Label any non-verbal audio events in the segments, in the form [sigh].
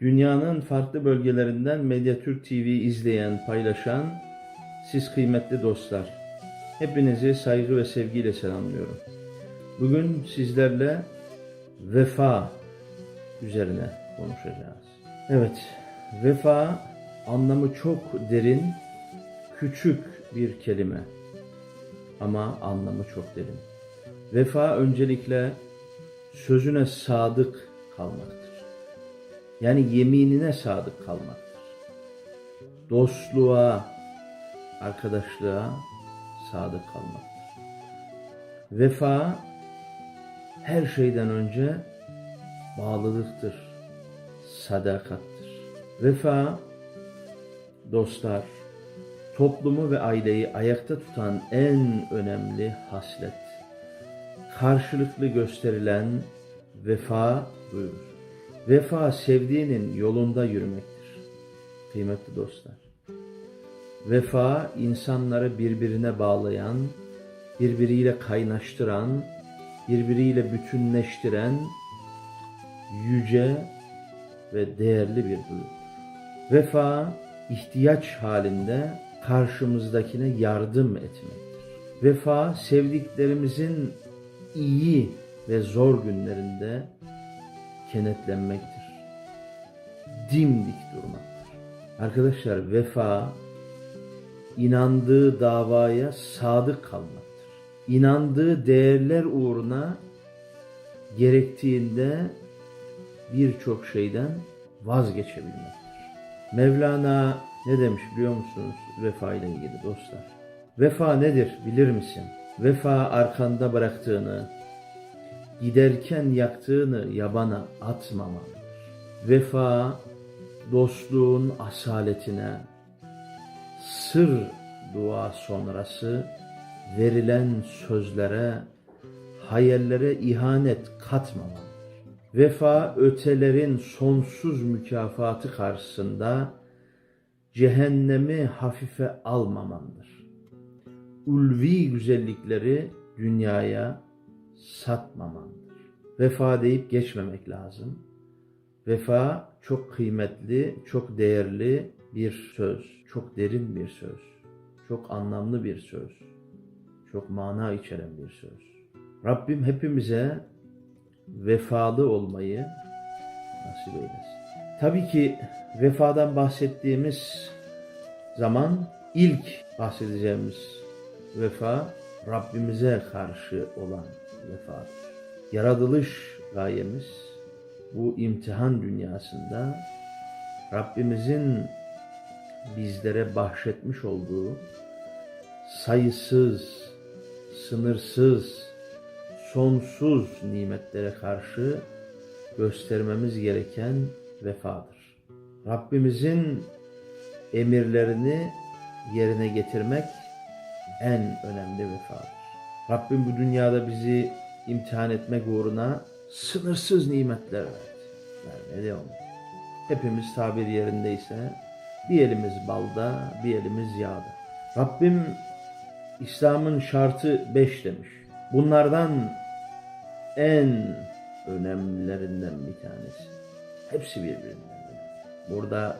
Dünyanın farklı bölgelerinden Medyatürk TV izleyen, paylaşan siz kıymetli dostlar. Hepinizi saygı ve sevgiyle selamlıyorum. Bugün sizlerle vefa üzerine konuşacağız. Evet, vefa anlamı çok derin, küçük bir kelime ama anlamı çok derin. Vefa öncelikle sözüne sadık kalmaktır. Yani yeminine sadık kalmaktır. Dostluğa, arkadaşlığa sadık kalmaktır. Vefa her şeyden önce bağlılıktır, sadakattır. Vefa dostlar, toplumu ve aileyi ayakta tutan en önemli haslet. Karşılıklı gösterilen vefa buyurur. Vefa sevdiğinin yolunda yürümektir. Kıymetli dostlar. Vefa insanları birbirine bağlayan, birbiriyle kaynaştıran, birbiriyle bütünleştiren yüce ve değerli bir duygudur. Vefa ihtiyaç halinde karşımızdakine yardım etmektir. Vefa sevdiklerimizin iyi ve zor günlerinde kenetlenmektir. Dimdik durmaktır. Arkadaşlar vefa inandığı davaya sadık kalmaktır. İnandığı değerler uğruna gerektiğinde birçok şeyden vazgeçebilmektir. Mevlana ne demiş biliyor musunuz vefa ile ilgili dostlar? Vefa nedir bilir misin? Vefa arkanda bıraktığını, giderken yaktığını yabana atmamalıdır. Vefa dostluğun asaletine, sır dua sonrası verilen sözlere, hayallere ihanet katmamalıdır. Vefa ötelerin sonsuz mükafatı karşısında cehennemi hafife almamalıdır. Ulvi güzellikleri dünyaya satmamalıdır. Vefa deyip geçmemek lazım. Vefa çok kıymetli, çok değerli bir söz, çok derin bir söz, çok anlamlı bir söz, çok mana içeren bir söz. Rabbim hepimize vefalı olmayı nasip eylesin. Tabii ki vefadan bahsettiğimiz zaman ilk bahsedeceğimiz vefa Rabbimize karşı olan vefadır. Yaratılış gayemiz bu imtihan dünyasında Rabbimizin bizlere bahşetmiş olduğu sayısız, sınırsız, sonsuz nimetlere karşı göstermemiz gereken vefadır. Rabbimizin emirlerini yerine getirmek en önemli vefadır. Rabbim bu dünyada bizi imtihan etmek uğruna sınırsız nimetler verdi. Vermedi onu. Hepimiz tabir yerindeyse bir elimiz balda, bir elimiz yağda. Rabbim İslam'ın şartı beş demiş. Bunlardan en önemlilerinden bir tanesi. Hepsi birbirinden. Burada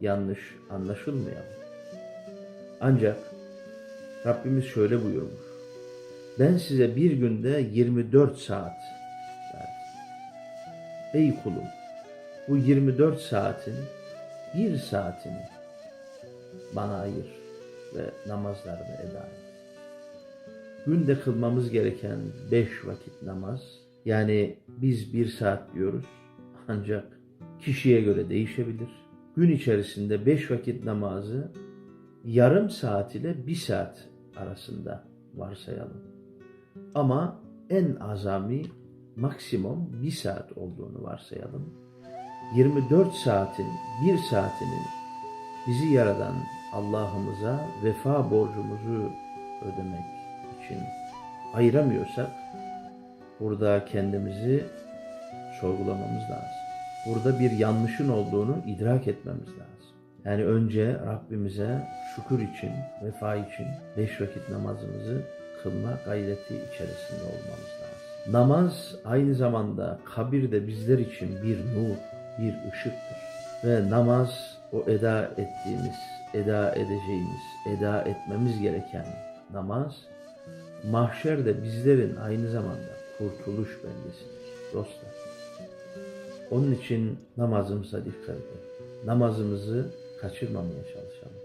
yanlış anlaşılmayalım. Ancak Rabbimiz şöyle buyurmuş. Ben size bir günde 24 saat verdim. Ey kulum bu 24 saatin bir saatini bana ayır ve namazlarını eda et. Günde kılmamız gereken 5 vakit namaz yani biz bir saat diyoruz ancak kişiye göre değişebilir. Gün içerisinde 5 vakit namazı yarım saat ile bir saat arasında varsayalım. Ama en azami maksimum bir saat olduğunu varsayalım. 24 saatin bir saatinin bizi yaradan Allah'ımıza vefa borcumuzu ödemek için ayıramıyorsak burada kendimizi sorgulamamız lazım. Burada bir yanlışın olduğunu idrak etmemiz lazım. Yani önce Rabbimize şükür için, vefa için beş vakit namazımızı kılma gayreti içerisinde olmamız lazım. Namaz aynı zamanda kabirde bizler için bir nur, bir ışıktır. Ve namaz o eda ettiğimiz, eda edeceğimiz, eda etmemiz gereken namaz mahşerde bizlerin aynı zamanda kurtuluş belgesidir dostlar. Onun için namazımıza dikkat edelim. Namazımızı kaçırmamaya çalışalım.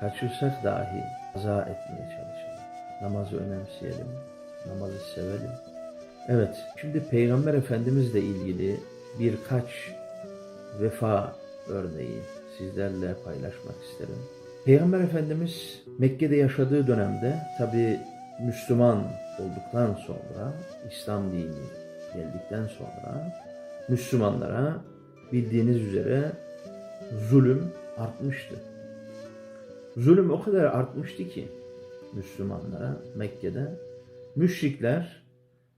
Kaçırsak dahi kaza etmeye çalışalım. Namazı önemseyelim, namazı sevelim. Evet, şimdi Peygamber Efendimizle ilgili birkaç vefa örneği sizlerle paylaşmak isterim. Peygamber Efendimiz Mekke'de yaşadığı dönemde tabi Müslüman olduktan sonra, İslam dini geldikten sonra Müslümanlara bildiğiniz üzere zulüm artmıştı. Zulüm o kadar artmıştı ki Müslümanlara Mekke'de müşrikler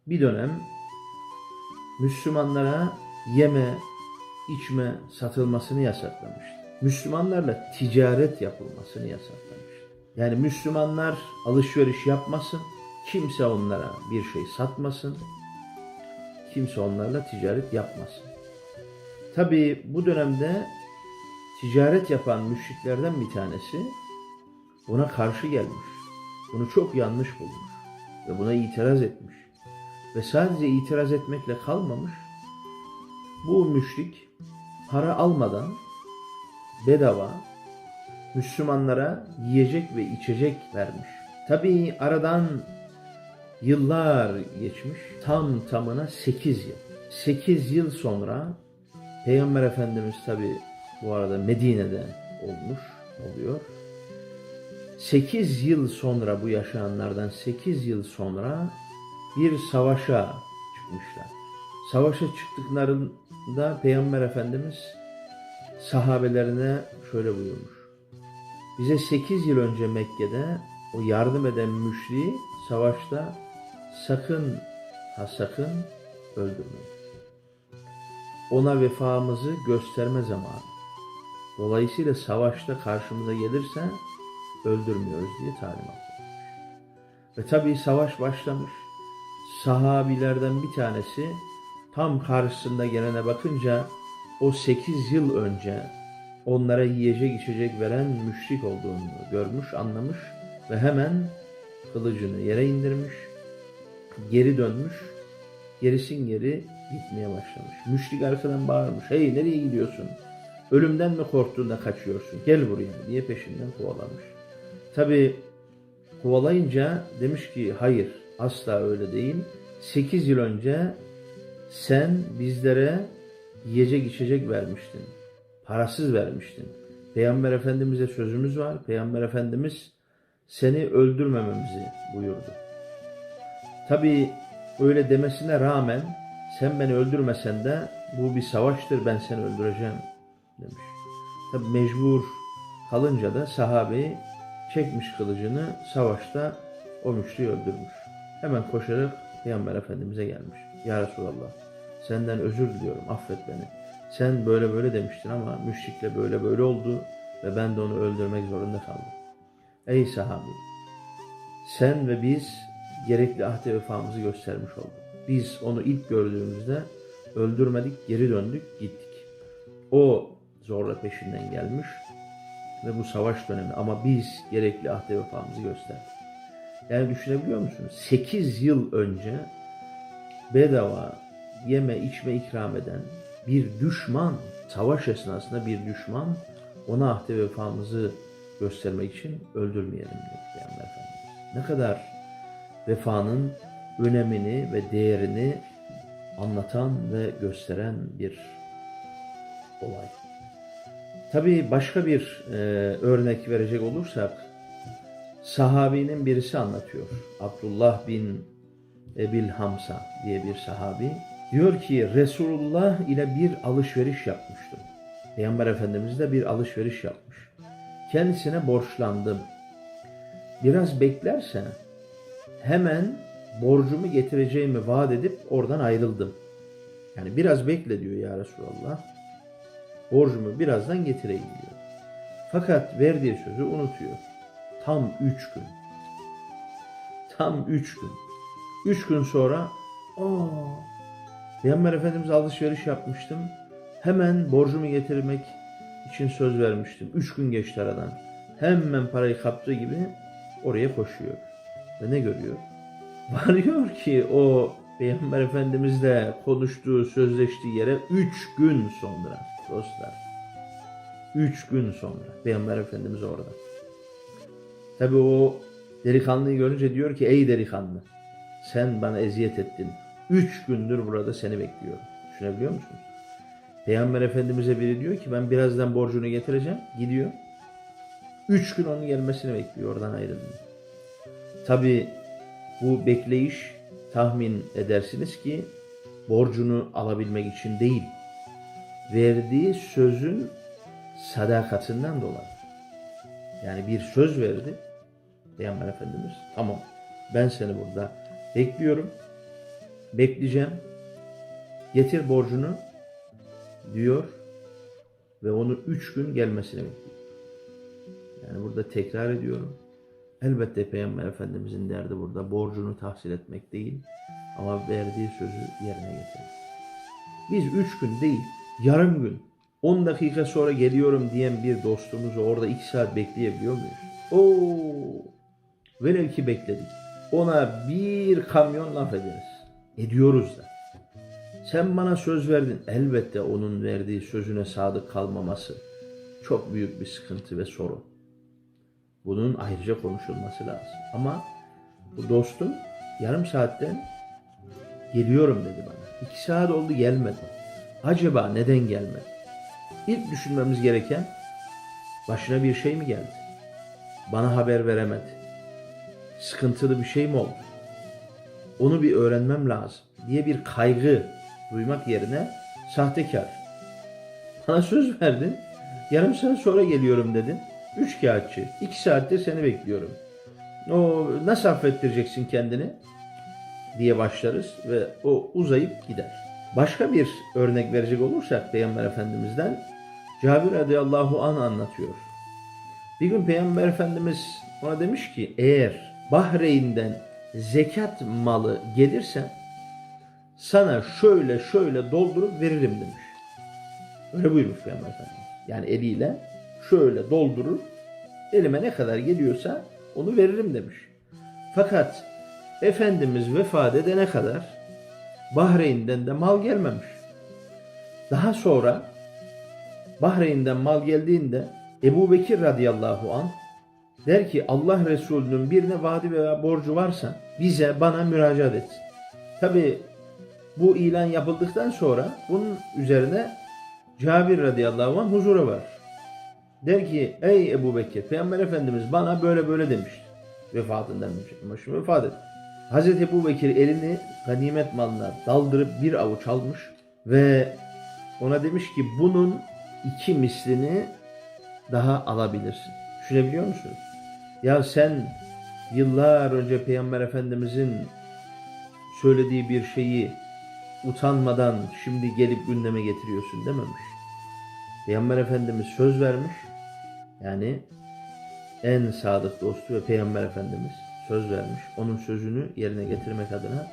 bir dönem Müslümanlara yeme, içme satılmasını yasaklamıştı. Müslümanlarla ticaret yapılmasını yasaklamıştı. Yani Müslümanlar alışveriş yapmasın, kimse onlara bir şey satmasın, kimse onlarla ticaret yapmasın. Tabi bu dönemde ticaret yapan müşriklerden bir tanesi buna karşı gelmiş. Bunu çok yanlış bulmuş ve buna itiraz etmiş. Ve sadece itiraz etmekle kalmamış. Bu müşrik para almadan bedava Müslümanlara yiyecek ve içecek vermiş. Tabi aradan yıllar geçmiş. Tam tamına 8 yıl. 8 yıl sonra Peygamber Efendimiz tabi bu arada Medine'de olmuş oluyor. 8 yıl sonra bu yaşayanlardan 8 yıl sonra bir savaşa çıkmışlar. Savaşa çıktıklarında Peygamber Efendimiz sahabelerine şöyle buyurmuş. Bize 8 yıl önce Mekke'de o yardım eden müşriği savaşta sakın ha sakın öldürmeyin. Ona vefamızı gösterme zamanı. Dolayısıyla savaşta karşımıza gelirse öldürmüyoruz diye talimat vermiş. Ve tabii savaş başlamış. Sahabilerden bir tanesi tam karşısında gelene bakınca o 8 yıl önce onlara yiyecek içecek veren müşrik olduğunu görmüş, anlamış ve hemen kılıcını yere indirmiş, geri dönmüş, gerisin geri gitmeye başlamış. Müşrik arkadan bağırmış, hey nereye gidiyorsun? Ölümden mi korktun da kaçıyorsun? Gel buraya diye peşinden kovalamış. Tabi kovalayınca demiş ki hayır asla öyle değil. 8 yıl önce sen bizlere yiyecek içecek vermiştin. Parasız vermiştin. Peygamber Efendimiz'e sözümüz var. Peygamber Efendimiz seni öldürmememizi buyurdu. Tabi öyle demesine rağmen sen beni öldürmesen de bu bir savaştır ben seni öldüreceğim demiş. Tabi mecbur kalınca da sahabeyi çekmiş kılıcını savaşta o müşriyi öldürmüş. Hemen koşarak Peygamber Efendimiz'e gelmiş. Ya Resulallah senden özür diliyorum affet beni. Sen böyle böyle demiştin ama müşrikle böyle böyle oldu ve ben de onu öldürmek zorunda kaldım. Ey sahabi sen ve biz gerekli ahde vefamızı göstermiş olduk. Biz onu ilk gördüğümüzde öldürmedik, geri döndük, gittik. O zorla peşinden gelmiş ve bu savaş dönemi ama biz gerekli ahde vefamızı gösterdik. Yani düşünebiliyor musunuz? 8 yıl önce bedava yeme içme ikram eden bir düşman, savaş esnasında bir düşman ona ahde vefamızı göstermek için öldürmeyelim diyor Peygamber Efendimiz. Ne kadar vefanın önemini ve değerini anlatan ve gösteren bir olay. Tabi başka bir e, örnek verecek olursak sahabinin birisi anlatıyor. Abdullah bin Ebil Hamsa diye bir sahabi. Diyor ki Resulullah ile bir alışveriş yapmıştım. Peygamber Efendimiz de bir alışveriş yapmış. Kendisine borçlandım. Biraz beklerse hemen borcumu getireceğimi vaat edip oradan ayrıldım. Yani biraz bekle diyor ya Resulallah. Borcumu birazdan getireyim diyor. Fakat verdiği sözü unutuyor. Tam üç gün. Tam üç gün. Üç gün sonra aa, Peygamber Efendimiz alışveriş yapmıştım. Hemen borcumu getirmek için söz vermiştim. Üç gün geçti aradan. Hemen parayı kaptığı gibi oraya koşuyor. Ve ne görüyor? [laughs] Varıyor ki o Peygamber Efendimizle konuştuğu, sözleştiği yere üç gün sonra dostlar. Üç gün sonra Peygamber Efendimiz orada. Tabi o delikanlıyı görünce diyor ki ey delikanlı sen bana eziyet ettin. Üç gündür burada seni bekliyorum. Düşünebiliyor musunuz? Peygamber Efendimiz'e biri diyor ki ben birazdan borcunu getireceğim. Gidiyor. Üç gün onun gelmesini bekliyor oradan ayrılmıyor. Tabi bu bekleyiş tahmin edersiniz ki borcunu alabilmek için değil. Verdiği sözün sadakatinden dolayı. Yani bir söz verdi Peygamber Efendimiz. Tamam ben seni burada bekliyorum. Bekleyeceğim. Getir borcunu diyor ve onu üç gün gelmesini bekliyor. Yani burada tekrar ediyorum. Elbette Peygamber Efendimizin derdi burada borcunu tahsil etmek değil ama verdiği sözü yerine getirmek. Biz üç gün değil, yarım gün, 10 dakika sonra geliyorum diyen bir dostumuzu orada iki saat bekleyebiliyor muyuz? Oo, velev ki bekledik. Ona bir kamyon laf ederiz. Ediyoruz da. Sen bana söz verdin. Elbette onun verdiği sözüne sadık kalmaması çok büyük bir sıkıntı ve sorun. Bunun ayrıca konuşulması lazım. Ama bu dostum yarım saatten geliyorum dedi bana. İki saat oldu gelmedi. Acaba neden gelmedi? İlk düşünmemiz gereken başına bir şey mi geldi? Bana haber veremedi. Sıkıntılı bir şey mi oldu? Onu bir öğrenmem lazım diye bir kaygı duymak yerine sahtekar. Bana söz verdin. Yarım saat sonra geliyorum dedin. Üç kağıtçı. iki saattir seni bekliyorum. O nasıl affettireceksin kendini? diye başlarız ve o uzayıp gider. Başka bir örnek verecek olursak Peygamber Efendimiz'den Cabir radıyallahu an anlatıyor. Bir gün Peygamber Efendimiz ona demiş ki eğer Bahreyn'den zekat malı gelirse sana şöyle şöyle doldurup veririm demiş. Öyle buyurmuş Peygamber Efendimiz. Yani eliyle şöyle doldurur elime ne kadar geliyorsa onu veririm demiş. Fakat Efendimiz vefat edene kadar Bahreyn'den de mal gelmemiş. Daha sonra Bahreyn'den mal geldiğinde Ebu Bekir radıyallahu an der ki Allah Resulü'nün birine vaadi veya borcu varsa bize bana müracaat etsin. Tabi bu ilan yapıldıktan sonra bunun üzerine Cabir radıyallahu anh huzura var. Der ki ey Ebu Bekir Peygamber Efendimiz bana böyle böyle demiş. Vefatından önce. Vefat etti. Hazreti Ebu Bekir elini ganimet malına daldırıp bir avuç almış ve ona demiş ki bunun iki mislini daha alabilirsin. Düşünebiliyor musunuz? Ya sen yıllar önce Peygamber Efendimizin söylediği bir şeyi utanmadan şimdi gelip gündeme getiriyorsun dememiş. Peygamber Efendimiz söz vermiş. Yani en sadık dostu ve Peygamber Efendimiz söz vermiş. Onun sözünü yerine getirmek adına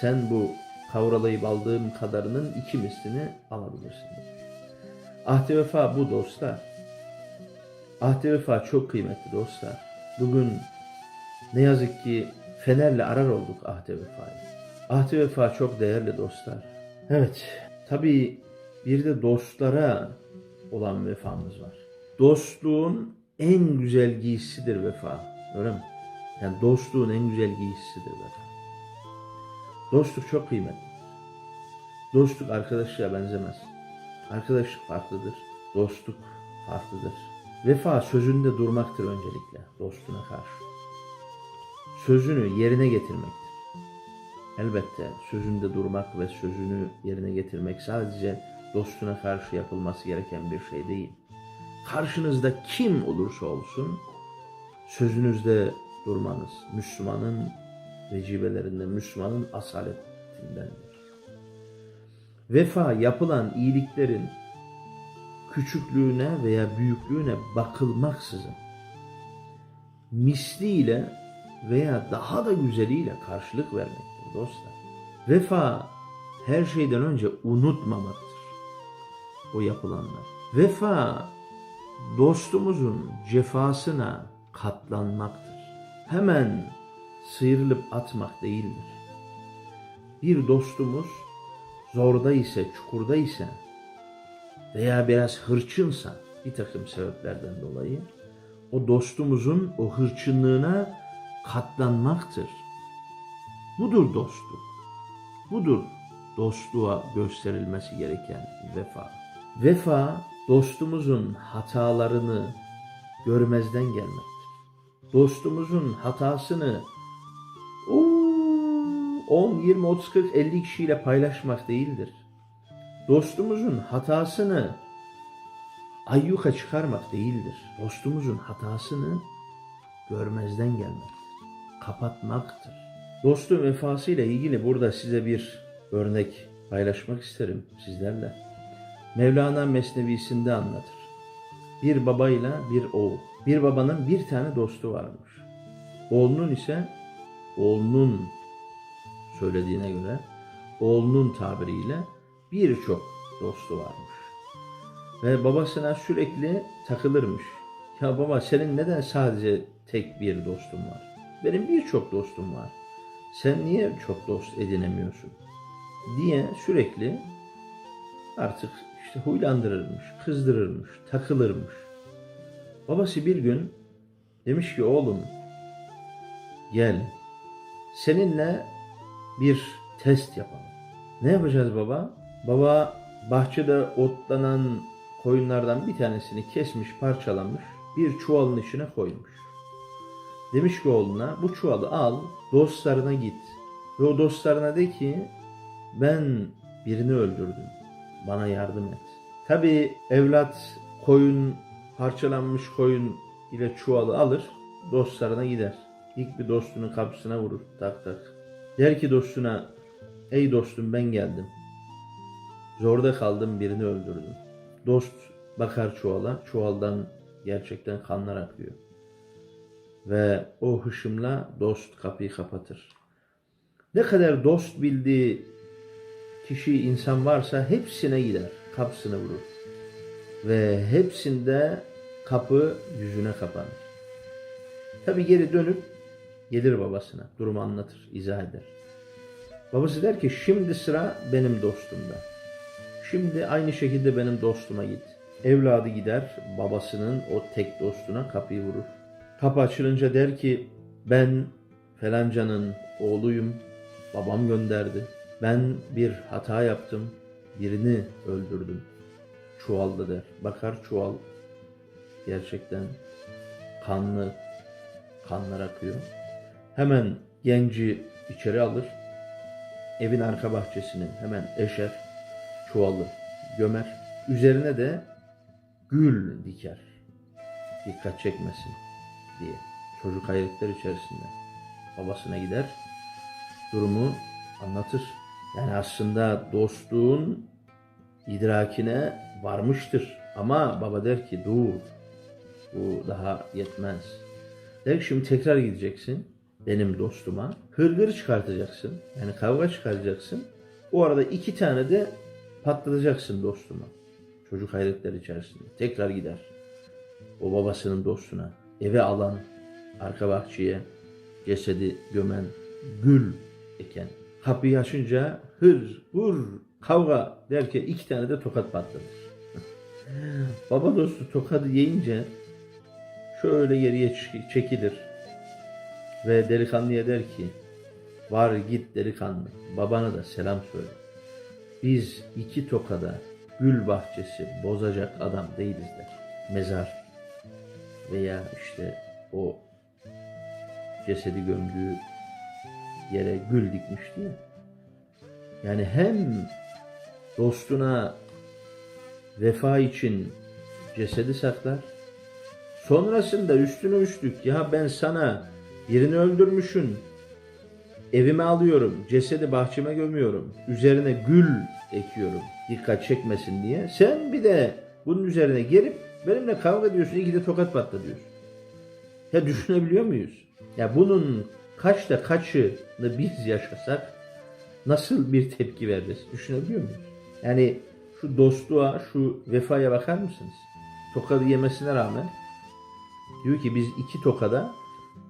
sen bu kavralayıp aldığım kadarının iki mislini alabilirsin. Ahdi vefa bu dostlar. Ahdi vefa çok kıymetli dostlar. Bugün ne yazık ki fenerle arar olduk ahdi vefayı. Ahdi vefa çok değerli dostlar. Evet, tabii bir de dostlara olan vefamız var. Dostluğun en güzel giysisidir vefa. Öyle mi? Yani dostluğun en güzel giysisidir vefa. Dostluk çok kıymetli. Dostluk arkadaşlığa benzemez. Arkadaşlık farklıdır. Dostluk farklıdır. Vefa sözünde durmaktır öncelikle dostuna karşı. Sözünü yerine getirmektir. Elbette sözünde durmak ve sözünü yerine getirmek sadece dostuna karşı yapılması gereken bir şey değil. Karşınızda kim olursa olsun sözünüzde durmanız Müslümanın vecibelerinde, Müslümanın asaletindendir. Vefa yapılan iyiliklerin küçüklüğüne veya büyüklüğüne bakılmaksızın misliyle veya daha da güzeliyle karşılık vermektir dostlar. Vefa her şeyden önce unutmamaktır. o yapılanlar. Vefa dostumuzun cefasına katlanmaktır. Hemen sıyrılıp atmak değildir. Bir dostumuz zorda ise, çukurda ise veya biraz hırçınsa bir takım sebeplerden dolayı o dostumuzun o hırçınlığına katlanmaktır. Budur dostluk. Budur dostluğa gösterilmesi gereken vefa. Vefa dostumuzun hatalarını görmezden gelmektir. Dostumuzun hatasını "Oo, 10, 20, 30, 40, 50 kişiyle paylaşmak değildir. Dostumuzun hatasını ayyuka çıkarmak değildir. Dostumuzun hatasını görmezden gelmektir. Kapatmaktır. Dostun vefasıyla ilgili burada size bir örnek paylaşmak isterim sizlerle. Mevlana Mesnevisinde anlatır. Bir babayla bir oğul. Bir babanın bir tane dostu varmış. Oğlunun ise oğlunun söylediğine göre oğlunun tabiriyle birçok dostu varmış. Ve babasına sürekli takılırmış. Ya baba senin neden sadece tek bir dostun var? Benim birçok dostum var. Sen niye çok dost edinemiyorsun? Diye sürekli artık işte huylandırırmış, kızdırırmış, takılırmış. Babası bir gün demiş ki oğlum gel seninle bir test yapalım. Ne yapacağız baba? Baba bahçede otlanan koyunlardan bir tanesini kesmiş, parçalamış, bir çuvalın içine koymuş. Demiş ki oğluna bu çuvalı al, dostlarına git. Ve o dostlarına de ki ben birini öldürdüm. Bana yardım et. Tabi evlat koyun, parçalanmış koyun ile çuvalı alır, dostlarına gider. İlk bir dostunun kapısına vurur, tak tak. Der ki dostuna, ey dostum ben geldim. Zorda kaldım birini öldürdüm. Dost bakar çuvala, çuvaldan gerçekten kanlar akıyor. Ve o hışımla dost kapıyı kapatır. Ne kadar dost bildiği kişi insan varsa hepsine gider, kapısını vurur. Ve hepsinde kapı yüzüne kapanır. Tabi geri dönüp gelir babasına, durumu anlatır, izah eder. Babası der ki şimdi sıra benim dostumda. Şimdi aynı şekilde benim dostuma git. Evladı gider babasının o tek dostuna kapıyı vurur. Kapı açılınca der ki ben felancanın oğluyum. Babam gönderdi. Ben bir hata yaptım. Birini öldürdüm. Çuvalda der. Bakar çuval gerçekten kanlı kanlar akıyor. Hemen genci içeri alır. Evin arka bahçesini hemen eşer. Çuvalı gömer. Üzerine de gül diker. Dikkat çekmesin diye. Çocuk hayretler içerisinde. Babasına gider. Durumu anlatır. Yani aslında dostluğun idrakine varmıştır. Ama baba der ki dur. Bu daha yetmez. Der ki şimdi tekrar gideceksin benim dostuma. Hırgır çıkartacaksın. Yani kavga çıkaracaksın. O arada iki tane de patlatacaksın dostuma. Çocuk hayretler içerisinde. Tekrar gider. O babasının dostuna. Eve alan, arka bahçeye cesedi gömen, gül eken. Kapıyı açınca hır, vur, kavga derken iki tane de tokat patlamış. [laughs] Baba dostu tokadı yiyince şöyle geriye çek- çekilir. Ve delikanlıya der ki var git delikanlı babana da selam söyle. Biz iki tokada gül bahçesi bozacak adam değiliz der. Mezar veya işte o cesedi gömdüğü yere gül dikmişti ya. Yani hem dostuna vefa için cesedi saklar. Sonrasında üstüne üstlük ya ben sana birini öldürmüşün evime alıyorum, cesedi bahçeme gömüyorum, üzerine gül ekiyorum dikkat çekmesin diye. Sen bir de bunun üzerine gelip benimle kavga ediyorsun, iki de tokat patla diyorsun. Ya düşünebiliyor muyuz? Ya bunun kaçta kaçını biz yaşasak nasıl bir tepki veririz? Düşünebiliyor muyuz? Yani şu dostluğa, şu vefaya bakar mısınız? Tokadı yemesine rağmen diyor ki biz iki tokada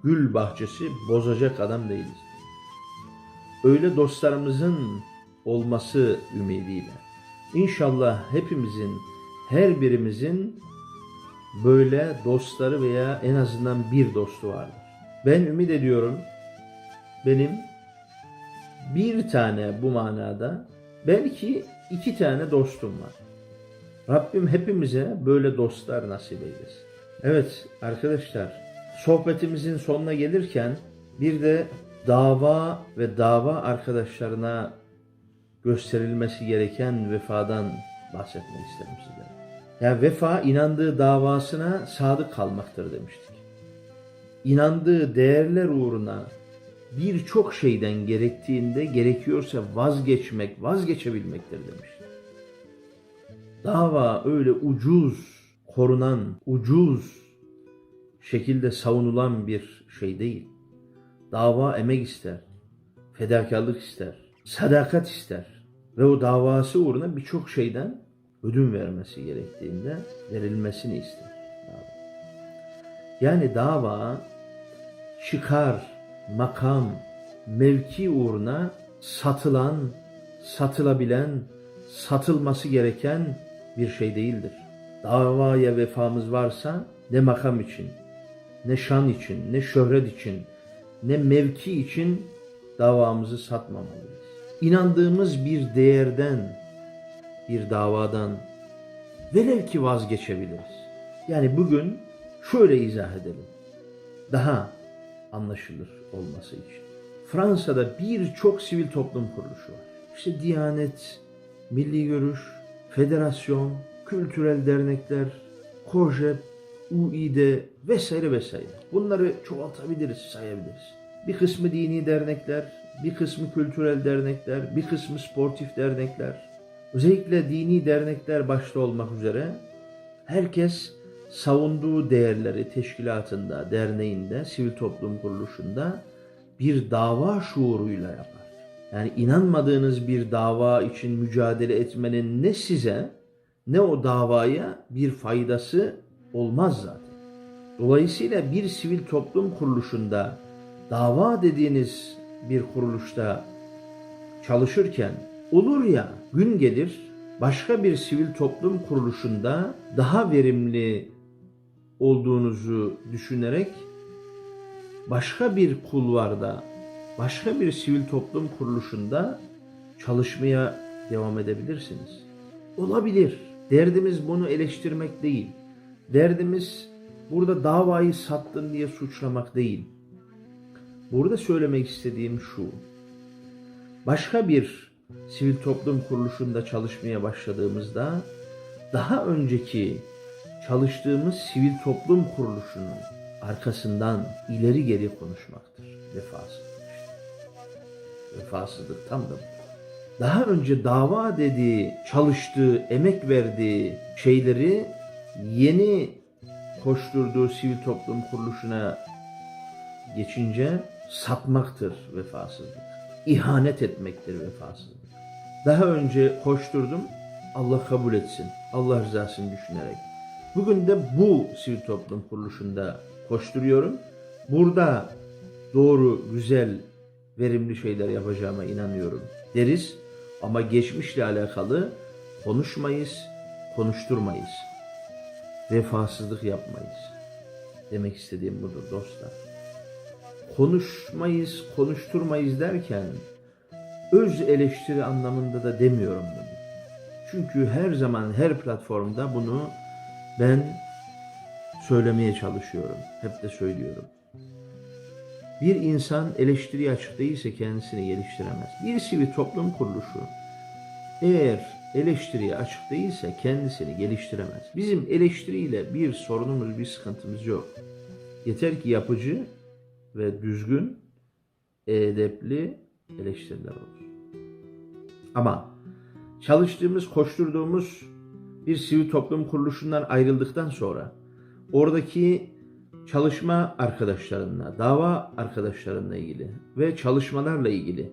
gül bahçesi bozacak adam değiliz. Öyle dostlarımızın olması ümidiyle. İnşallah hepimizin, her birimizin böyle dostları veya en azından bir dostu vardır. Ben ümit ediyorum benim bir tane bu manada belki iki tane dostum var. Rabbim hepimize böyle dostlar nasip eylesin. Evet arkadaşlar sohbetimizin sonuna gelirken bir de dava ve dava arkadaşlarına gösterilmesi gereken vefadan bahsetmek isterim sizlere. Yani vefa inandığı davasına sadık kalmaktır demiştik. İnandığı değerler uğruna birçok şeyden gerektiğinde gerekiyorsa vazgeçmek, vazgeçebilmektir demiştik. Dava öyle ucuz, korunan, ucuz şekilde savunulan bir şey değil. Dava emek ister, fedakarlık ister, sadakat ister ve o davası uğruna birçok şeyden ödün vermesi gerektiğinde verilmesini ister. Yani dava çıkar, makam, mevki uğruna satılan, satılabilen, satılması gereken bir şey değildir. Davaya vefamız varsa ne makam için, ne şan için, ne şöhret için, ne mevki için davamızı satmamalıyız. İnandığımız bir değerden, bir davadan velev ki vazgeçebiliriz. Yani bugün şöyle izah edelim. Daha anlaşılır olması için. Fransa'da birçok sivil toplum kuruluşu var. İşte Diyanet, Milli Görüş, Federasyon, kültürel dernekler, KOJEP, UİD vesaire vesaire. Bunları çoğaltabiliriz, sayabiliriz. Bir kısmı dini dernekler, bir kısmı kültürel dernekler, bir kısmı sportif dernekler. Özellikle dini dernekler başta olmak üzere herkes savunduğu değerleri teşkilatında, derneğinde, sivil toplum kuruluşunda bir dava şuuruyla yapar. Yani inanmadığınız bir dava için mücadele etmenin ne size ne o davaya bir faydası olmaz zaten. Dolayısıyla bir sivil toplum kuruluşunda dava dediğiniz bir kuruluşta çalışırken olur ya gün gelir başka bir sivil toplum kuruluşunda daha verimli olduğunuzu düşünerek başka bir kulvarda, başka bir sivil toplum kuruluşunda çalışmaya devam edebilirsiniz. Olabilir. Derdimiz bunu eleştirmek değil. Derdimiz burada davayı sattın diye suçlamak değil. Burada söylemek istediğim şu. Başka bir sivil toplum kuruluşunda çalışmaya başladığımızda daha önceki çalıştığımız sivil toplum kuruluşunun arkasından ileri geri konuşmaktır. Vefasızlık işte. Vefasızlık tam da bu. Daha önce dava dediği, çalıştığı, emek verdiği şeyleri yeni koşturduğu sivil toplum kuruluşuna geçince satmaktır vefasızlık. İhanet etmektir vefasızlık. Daha önce koşturdum, Allah kabul etsin, Allah rızasını düşünerek. Bugün de bu sivil toplum kuruluşunda koşturuyorum. Burada doğru, güzel, verimli şeyler yapacağıma inanıyorum deriz. Ama geçmişle alakalı konuşmayız, konuşturmayız. Vefasızlık yapmayız. Demek istediğim budur dostlar. Konuşmayız, konuşturmayız derken öz eleştiri anlamında da demiyorum bunu. Çünkü her zaman her platformda bunu ben söylemeye çalışıyorum. Hep de söylüyorum. Bir insan eleştiriye açık değilse kendisini geliştiremez. Bir sivil toplum kuruluşu eğer eleştiriye açık değilse kendisini geliştiremez. Bizim eleştiriyle bir sorunumuz, bir sıkıntımız yok. Yeter ki yapıcı ve düzgün, edepli eleştiriler olsun. Ama çalıştığımız, koşturduğumuz bir sivil toplum kuruluşundan ayrıldıktan sonra oradaki çalışma arkadaşlarınla, dava arkadaşlarınla ilgili ve çalışmalarla ilgili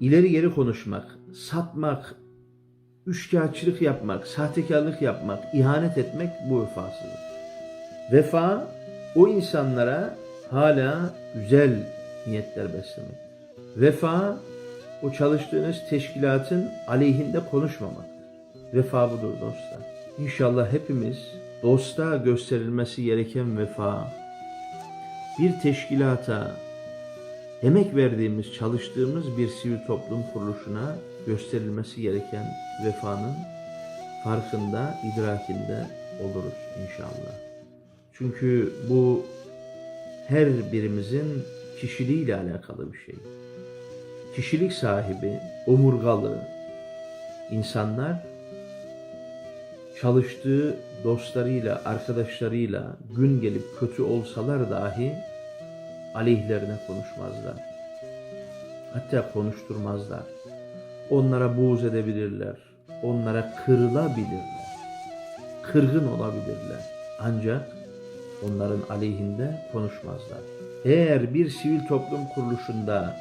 ileri geri konuşmak, satmak Üçkağıtçılık yapmak, sahtekarlık yapmak, ihanet etmek bu vefasızlık. Vefa o insanlara hala güzel niyetler beslemek. Vefa o çalıştığınız teşkilatın aleyhinde konuşmamak. Vefa budur dostlar. İnşallah hepimiz dosta gösterilmesi gereken vefa, bir teşkilata, emek verdiğimiz, çalıştığımız bir sivil toplum kuruluşuna gösterilmesi gereken vefanın farkında, idrakinde oluruz inşallah. Çünkü bu her birimizin kişiliğiyle alakalı bir şey. Kişilik sahibi, omurgalı insanlar çalıştığı dostlarıyla, arkadaşlarıyla gün gelip kötü olsalar dahi aleyhlerine konuşmazlar. Hatta konuşturmazlar. Onlara buğz edebilirler. Onlara kırılabilirler. Kırgın olabilirler. Ancak onların aleyhinde konuşmazlar. Eğer bir sivil toplum kuruluşunda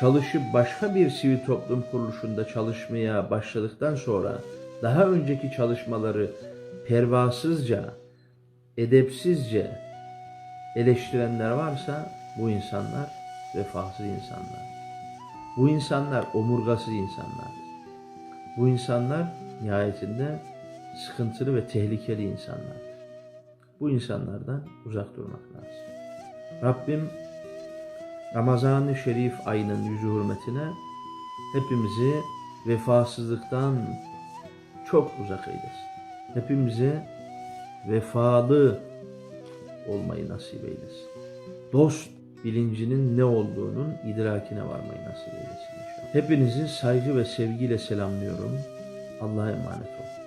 çalışıp başka bir sivil toplum kuruluşunda çalışmaya başladıktan sonra daha önceki çalışmaları pervasızca, edepsizce eleştirenler varsa bu insanlar vefasız insanlar. Bu insanlar omurgasız insanlar. Bu insanlar nihayetinde sıkıntılı ve tehlikeli insanlar. Bu insanlardan uzak durmak lazım. Rabbim Ramazan-ı Şerif ayının yüzü hürmetine hepimizi vefasızlıktan çok uzak eylesin. Hepimize vefalı olmayı nasip eylesin. Dost bilincinin ne olduğunun idrakine varmayı nasip eylesin inşallah. Hepinizi saygı ve sevgiyle selamlıyorum. Allah'a emanet olun.